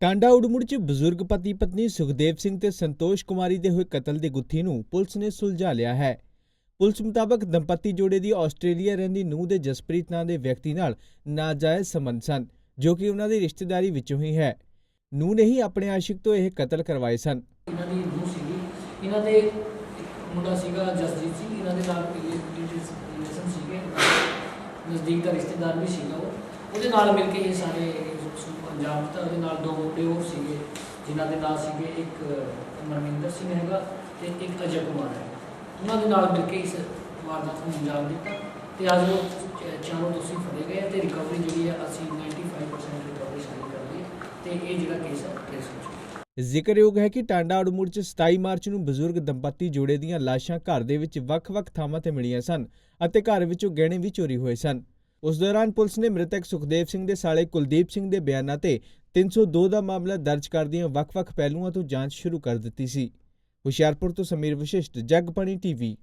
ਟਾਂਡਾ ਉੜਮੁੜ ਚ ਬਜ਼ੁਰਗ ਪਤੀ ਪਤਨੀ ਸੁਖਦੇਵ ਸਿੰਘ ਤੇ ਸੰਤੋਸ਼ ਕੁਮਾਰੀ ਦੇ ਹੋਏ ਕਤਲ ਦੀ ਗੁੱਥੀ ਨੂੰ ਪੁਲਿਸ ਨੇ ਸੁਲਝਾ ਲਿਆ ਹੈ। ਪੁਲਿਸ ਮੁਤਾਬਕ ਦੰਪਤੀ ਜੋੜੇ ਦੀ ਆਸਟ੍ਰੇਲੀਆ ਰਹਿੰਦੀ ਨੂੰਹ ਦੇ ਜਸਪ੍ਰੀਤ ਨਾਂ ਦੇ ਵਿਅਕਤੀ ਨਾਲ ਨਾਜਾਇਜ਼ ਸੰਬੰਧ ਸਨ, ਜੋ ਕਿ ਉਹਨਾਂ ਦੀ ਰਿਸ਼ਤੇਦਾਰੀ ਵਿੱਚੋਂ ਹੀ ਹੈ। ਨੂੰਹ ਨੇ ਹੀ ਆਪਣੇ ਆਸ਼ਿਕ ਤੋਂ ਇਹ ਕਤਲ ਕਰਵਾਏ ਸਨ। ਇਹਨਾਂ ਦੀ ਨੂੰਹ ਸੀਗੀ। ਇਹਨਾਂ ਦੇ ਮੁੰਡਾ ਸੀਗਾ ਜਸਜੀਤ ਸਿੰਘ। ਇਹਨਾਂ ਦੇ ਨਾਲ ਰਿਲੇਸ਼ਨ ਸੀਗੇ। ਨਜ਼ਦੀਕ ਦਾ ਰਿਸ਼ਤੇਦਾਰ ਵੀ ਸੀਗਾ ਉਹ। ਉਹਦੇ ਨਾਲ ਮਿਲ ਕੇ ਇਹ ਸਾਰੇ ਸੂ- ਅੰਜਾਮ ਦਿੱਤਾ ਨਾਲ ਦੋ ਮੁੰਡੇ ਹੋਰ ਸੀਗੇ, ਜਿਨ੍ਹਾਂ ਦੇ ਨਾਂ ਸੀਗੇ ਇੱਕ ਮਨਵਿੰਦਰ ਸਿੰਘ ਹੈਗਾ ਤੇ ਇੱਕ ਅਜੇ ਕੁਮਾਰ ਹੈ ਉਹਨਾਂ ਦੇ ਨਾਲ ਮਿਲ ਕੇ ਇਸ ਵਾਰਦਾਤ ਨੂੰ ਅੰਜਾਮ ਦਿੱਤਾ ਤੇ ਅੱਜ ਉਹ ਚਾਰੋਂ ਦੋਸ਼ੀ ਫੜੇ ਗਏ ਤੇ ਰਿਕਵਰੀ ਜਿਹੜੀ ਹੈ ਅਸੀਂ 95% ਰਿਕਵਰੀ ਸਾਡੀ ਕਰ ਲਈ ਤੇ ਇਹ ਜਿਹੜਾ ਕੇਸ ਹੈ ਟ੍ਰੇਸ ਹੋ ਚੁੱਕਾ। ਜ਼ਿਕਰਯੋਗ ਹੈ ਕਿ ਟਾਂਡਾ ਅੜਮੁੜ ਚ 27 ਮਾਰਚ ਨੂੰ ਬਜ਼ੁਰਗ ਦੰਪਤੀ ਜੋੜੇ ਦੀਆਂ ਲਾਸ਼ਾਂ ਘਰ ਦੇ ਵਿੱਚ ਵੱਖ-ਵੱਖ ਥਾਵਾਂ ਤੇ ਮਿਲੀਆਂ ਸਨ ਅਤੇ ਘਰ ਵਿੱਚੋਂ ਗਹਿਣੇ ਵੀ ਚੋਰੀ ਹੋਏ ਸਨ। ਉਸ ਦੌਰਾਨ ਪੁਲਿਸ ਨੇ ਮ੍ਰਿਤਕ ਸੁਖਦੇਵ ਸਿੰਘ ਦੇ ਸਾਲੇ ਕੁਲਦੀਪ ਸਿੰਘ ਦੇ ਬਿਆਨਾਂ ਤੇ 302 ਦਾ ਮਾਮਲਾ ਦਰਜ ਕਰਦਿਆਂ ਵੱਖ-ਵੱਖ ਪਹਿਲੂਆਂ ਤੋਂ ਜਾਂਚ ਸ਼ੁਰੂ ਕਰ ਦਿੱਤੀ ਸੀ। ਹੁਸ਼ਿਆਰਪੁਰ ਤੋਂ ਸਮੀਰ ਵਸ਼ਿਸ਼ਟ, ਜਗਬਾਣੀ ਟੀਵੀ।